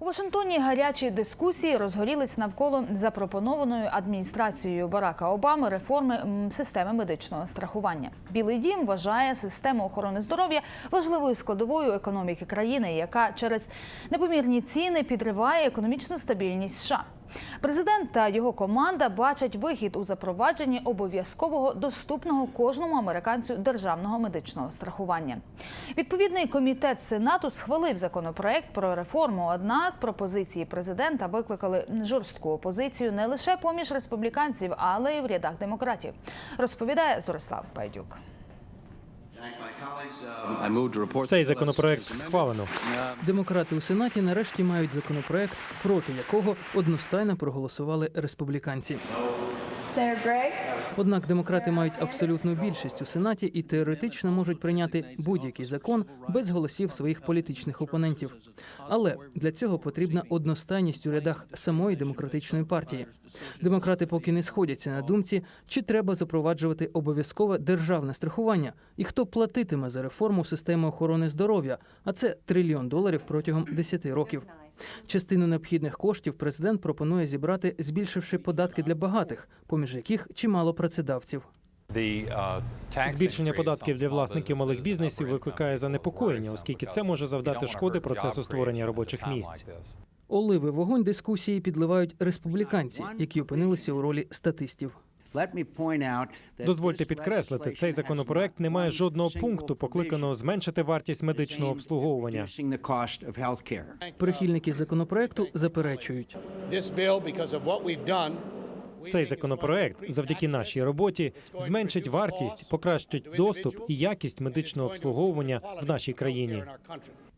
У Вашингтоні гарячі дискусії розгорілись навколо запропонованої адміністрацією Барака Обами реформи системи медичного страхування. Білий дім вважає систему охорони здоров'я важливою складовою економіки країни, яка через непомірні ціни підриває економічну стабільність США. Президент та його команда бачать вихід у запровадженні обов'язкового доступного кожному американцю державного медичного страхування. Відповідний комітет Сенату схвалив законопроект про реформу. Однак пропозиції президента викликали жорстку опозицію не лише поміж республіканців, але й в рядах демократів. Розповідає Зорислав Пайдюк. Цей законопроект схвалено. Демократи у сенаті нарешті мають законопроект, проти якого одностайно проголосували республіканці. Однак демократи мають абсолютну більшість у сенаті і теоретично можуть прийняти будь-який закон без голосів своїх політичних опонентів. Але для цього потрібна одностайність у рядах самої демократичної партії. Демократи поки не сходяться на думці, чи треба запроваджувати обов'язкове державне страхування, і хто платитиме за реформу системи охорони здоров'я, а це трильйон доларів протягом 10 років. Частину необхідних коштів президент пропонує зібрати, збільшивши податки для багатих, поміж яких чимало працедавців. Збільшення податків для власників малих бізнесів викликає занепокоєння, оскільки це може завдати шкоди процесу створення робочих місць. Оливи вогонь дискусії підливають республіканці, які опинилися у ролі статистів. Дозвольте підкреслити, цей законопроект не має жодного пункту, покликаного зменшити вартість медичного обслуговування. Прихильники законопроекту заперечують. Цей законопроект, завдяки нашій роботі, зменшить вартість, покращить доступ і якість медичного обслуговування в нашій країні.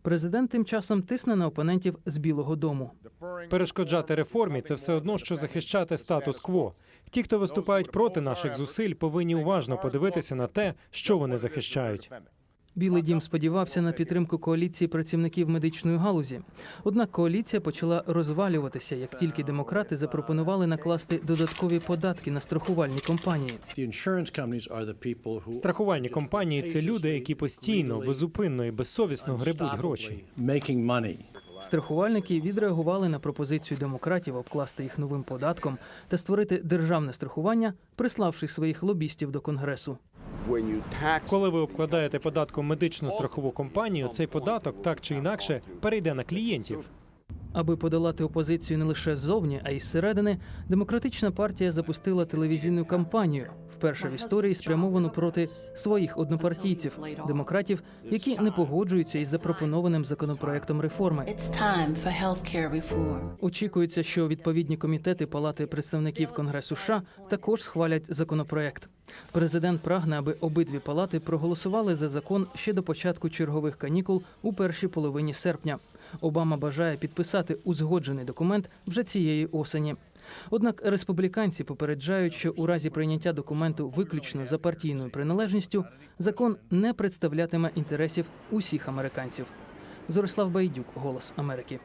Президент тим часом тисне на опонентів з Білого Дому. Перешкоджати реформі це все одно, що захищати статус-кво. Ті, хто виступають проти наших зусиль, повинні уважно подивитися на те, що вони захищають. Білий дім сподівався на підтримку коаліції працівників медичної галузі. Однак коаліція почала розвалюватися, як тільки демократи запропонували накласти додаткові податки на страхувальні компанії. Страхувальні компанії це люди, які постійно, безупинно і безсовісно гребуть гроші. Страхувальники відреагували на пропозицію демократів обкласти їх новим податком та створити державне страхування, приславши своїх лобістів до конгресу. Коли ви обкладаєте податком медичну страхову компанію, цей податок так чи інакше перейде на клієнтів. Аби подолати опозицію не лише ззовні, а й зсередини, демократична партія запустила телевізійну кампанію, вперше в історії спрямовану проти своїх однопартійців, демократів, які не погоджуються із запропонованим законопроектом реформи. Очікується, що відповідні комітети Палати представників Конгресу США також схвалять законопроект. Президент прагне, аби обидві палати проголосували за закон ще до початку чергових канікул у першій половині серпня. Обама бажає підписати узгоджений документ вже цієї осені. Однак республіканці попереджають, що у разі прийняття документу виключно за партійною приналежністю закон не представлятиме інтересів усіх американців. Зорислав Байдюк, Голос Америки.